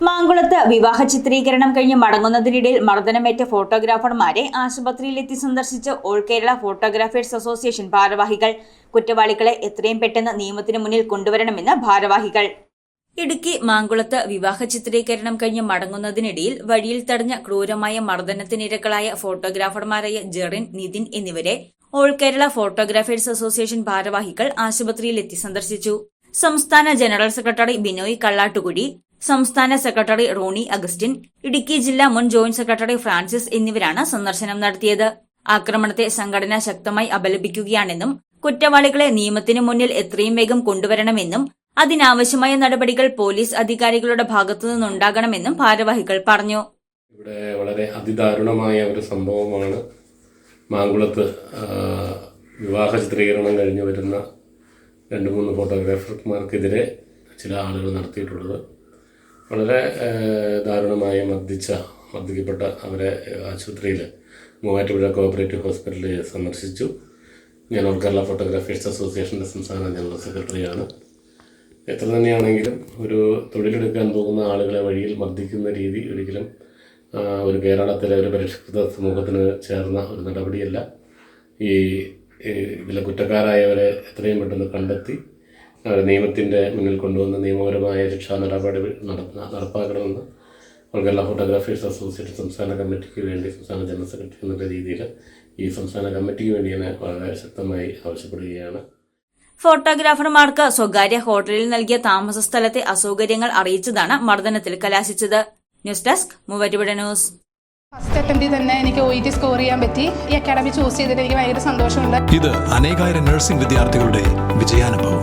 മാങ്കുളത്ത് വിവാഹ ചിത്രീകരണം കഴിഞ്ഞ് മടങ്ങുന്നതിനിടയിൽ മർദ്ദനമേറ്റ ഫോട്ടോഗ്രാഫർമാരെ ആശുപത്രിയിലെത്തി സന്ദർശിച്ച ഓൾ കേരള ഫോട്ടോഗ്രാഫേഴ്സ് അസോസിയേഷൻ ഭാരവാഹികൾ. കുറ്റവാളികളെ എത്രയും പെട്ടെന്ന് നിയമത്തിന് മുന്നിൽ കൊണ്ടുവരണമെന്ന് ഭാരവാഹികൾ. ഇടുക്കി മാങ്കുളത്ത് വിവാഹ ചിത്രീകരണം കഴിഞ്ഞ് മടങ്ങുന്നതിനിടയിൽ വഴിയിൽ തടഞ്ഞ ക്രൂരമായ മർദ്ദനത്തിനിരകളായ ഫോട്ടോഗ്രാഫർമാരായ ജെറിൻ നിതിൻ എന്നിവരെ ഓൾ കേരള ഫോട്ടോഗ്രാഫേഴ്സ് അസോസിയേഷൻ ഭാരവാഹികൾ ആശുപത്രിയിലെത്തി സന്ദർശിച്ചു. സംസ്ഥാന ജനറൽ സെക്രട്ടറി ബിനോയ് കള്ളാട്ടുകുടി സംസ്ഥാന സെക്രട്ടറി റോണി അഗസ്റ്റിൻ ഇടുക്കി ജില്ലാ മുൻ ജോയിന്റ് സെക്രട്ടറി ഫ്രാൻസിസ് എന്നിവരാണ് സന്ദർശനം നടത്തിയത്. ആക്രമണത്തെ സംഘടന ശക്തമായി അപലപിക്കുകയാണെന്നും കുറ്റവാളികളെ നിയമത്തിനു മുന്നിൽ എത്രയും വേഗം കൊണ്ടുവരണമെന്നും അതിനാവശ്യമായ നടപടികൾ പോലീസ് അധികാരികളുടെ ഭാഗത്തു നിന്നുണ്ടാകണമെന്നും ഭാരവാഹികൾ പറഞ്ഞു. ഇവിടെ വളരെ അതിദാരുണമായ ഒരു സംഭവമാണ്. മാങ്കുളത്ത് വിവാഹ ചിത്രീകരണം കഴിഞ്ഞു വരുന്ന രണ്ട് മൂന്ന് ഫോട്ടോഗ്രാഫർമാർക്കെതിരെ ചില ആളുകൾ നടത്തിയിട്ടുള്ളത്. വളരെ ദാരുണമായി മർദ്ദിച്ച മർദ്ദിക്കപ്പെട്ട അവരെ ആശുപത്രിയിൽ മൂവാറ്റുപുഴ കോഓപ്പറേറ്റീവ് ഹോസ്പിറ്റലിൽ സന്ദർശിച്ചു. ഞാൻ ഓൾ കേരള ഫോട്ടോഗ്രാഫേഴ്സ് അസോസിയേഷന്റെ സംസ്ഥാന ജനറൽ സെക്രട്ടറിയാണ്. എത്ര തന്നെയാണെങ്കിലും ഒരു തൊഴിലെടുക്കാൻ പോകുന്ന ആളുകളെ വഴിയിൽ മർദ്ദിക്കുന്ന രീതി ഒരിക്കലും ഒരു കേരളത്തിലെ ഒരു പരിഷ്കൃത സമൂഹത്തിന് ചേർന്ന ഒരു നടപടിയല്ല. ഈ ഇതിലെ കുറ്റക്കാരായവരെ എത്രയും പെട്ടെന്ന് കണ്ടെത്തി നിയമത്തിന്റെ മുന്നിൽ കൊണ്ടുവന്ന് നിയമപരമായ ശിക്ഷാ നടപടി നടത്തുന്ന നടപ്പാക്കണമെന്ന് കേരള ഫോട്ടോഗ്രാഫേഴ്സ് അസോസിയേറ്റ് സംസ്ഥാന കമ്മിറ്റിക്ക് വേണ്ടി സംസ്ഥാന ജനറൽ സെക്രട്ടറി എന്നുള്ള രീതിയിൽ ഈ സംസ്ഥാന കമ്മിറ്റിക്ക് വേണ്ടി ഞാൻ വളരെ ശക്തമായി ആവശ്യപ്പെടുകയാണ്. ഫോട്ടോഗ്രാഫർമാർക്ക് സ്വകാര്യ ഹോട്ടലിൽ നൽകിയ താമസ സ്ഥലത്തെ അസൗകര്യങ്ങൾ അറിയിച്ചതാണ് മർദ്ദനത്തിൽ കലാശിച്ചത്. News desk Muvattupuzha news. First അറ്റംപ്റ്റിൽ തന്നെ എനിക്ക് ഒ ടി സ്കോർ ചെയ്യാൻ പറ്റി. ഈ അക്കാഡമി ചൂസ് ചെയ്തിട്ട് എനിക്ക് ഭയങ്കര സന്തോഷമുണ്ട്. ഇത് അനേകായിരം നഴ്സിംഗ് വിദ്യാർത്ഥികളുടെ വിജയാനുഭവം.